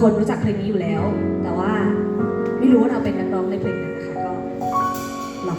คนรู้จักเพลงนี้อยู่แล้ว แต่ว่าไม่รู้ว่าเราเป็นนักร้องในเพลงนั้นนะคะก็ลอง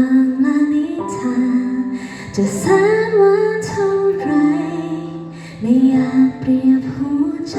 ามและนิทานจะแสนหวานเท่าไร ไม่อยากเปรียบหัวใจ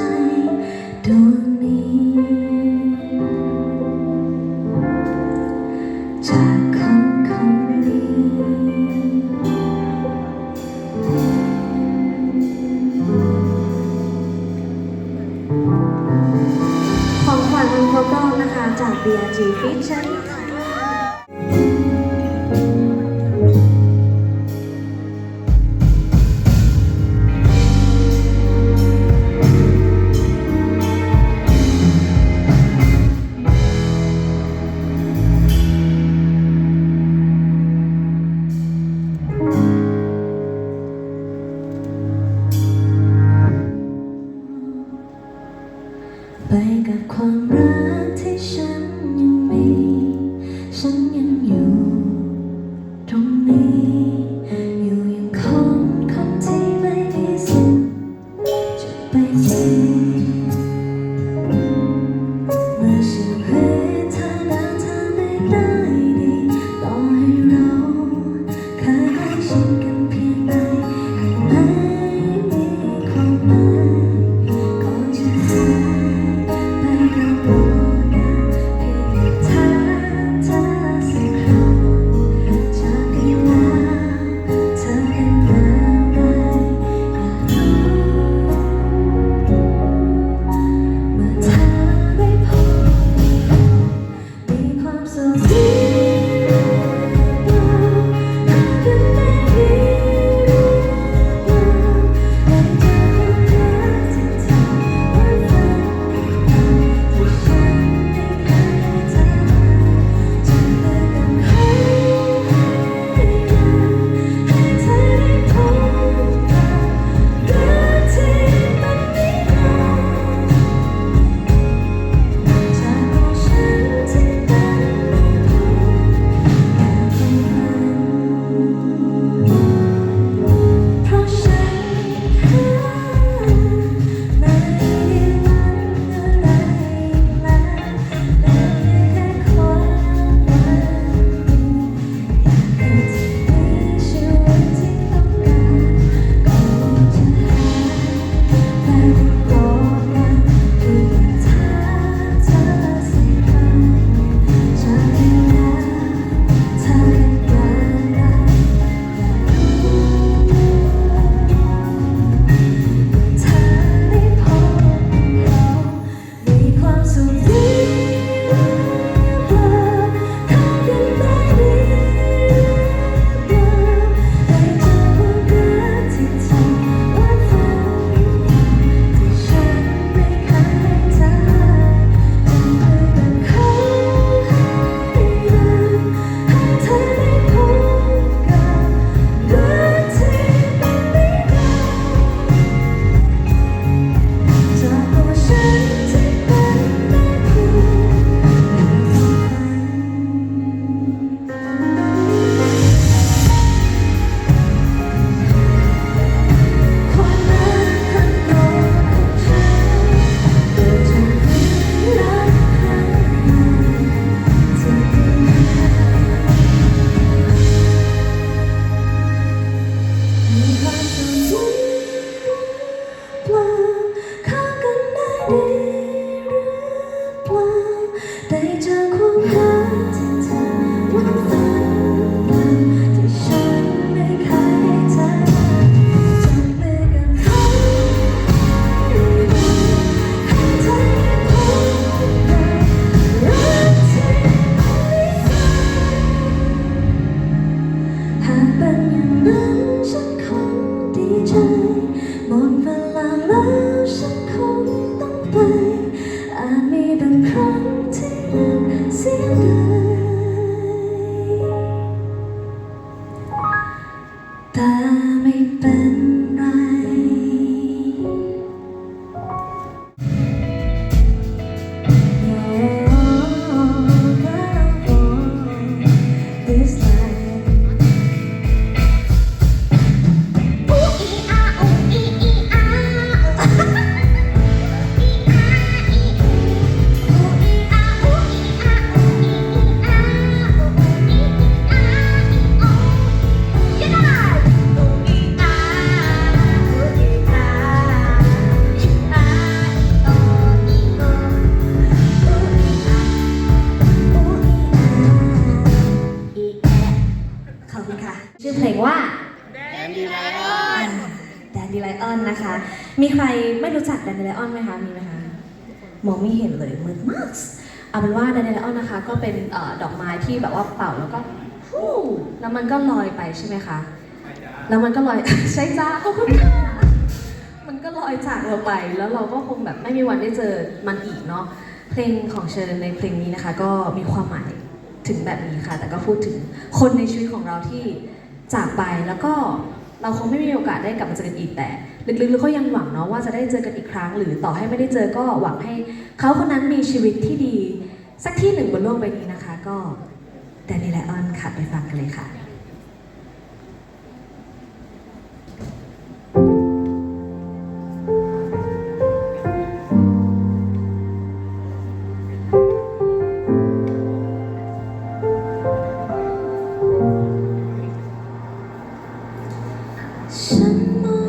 อาจมีบางครั้งที่เสียดาย มีใครไม่รู้จักแดนดีไลออนไหมคะมีไหมคะมองไม่เห็นเลยมืดมากเอาเป็นว่าแดนดีไลออนนะคะ ก็เป็นอดอกไม้ที่แบบว่าเป่าแล้วก็แล้วมันก็ลอยไปใช่ไหมคะแล้วมันก็ลอยใช่จ้าขอบคุณค่ะมันก็ลอยจากเราไป แล้วเราก็คงแบบไม่มีวันได้เจอมันอีกเนาะเพลงของเชิญในเพลงนี้นะคะ ก็มีความหมายถึงแบบนี้ค่ะ แต่ก็พูดถึงคนในชีวิตของเราที่จากไปแล้วก็เราคงไม่มีโอกาสได้กลับมาเจอกันอีกแต่ ลึกๆเรายังหวังเนาะว่าจะได้เจอกันอีกครั้ง หรือต่อให้ไม่ได้เจอก็หวังให้เขาคนนั้นมีชีวิตที่ดี สักที่หนึ่งบนโลกใบนี้นะคะ ก็แดนนี่ไละออนค่ะไปฟังกันเลยค่ะฉัน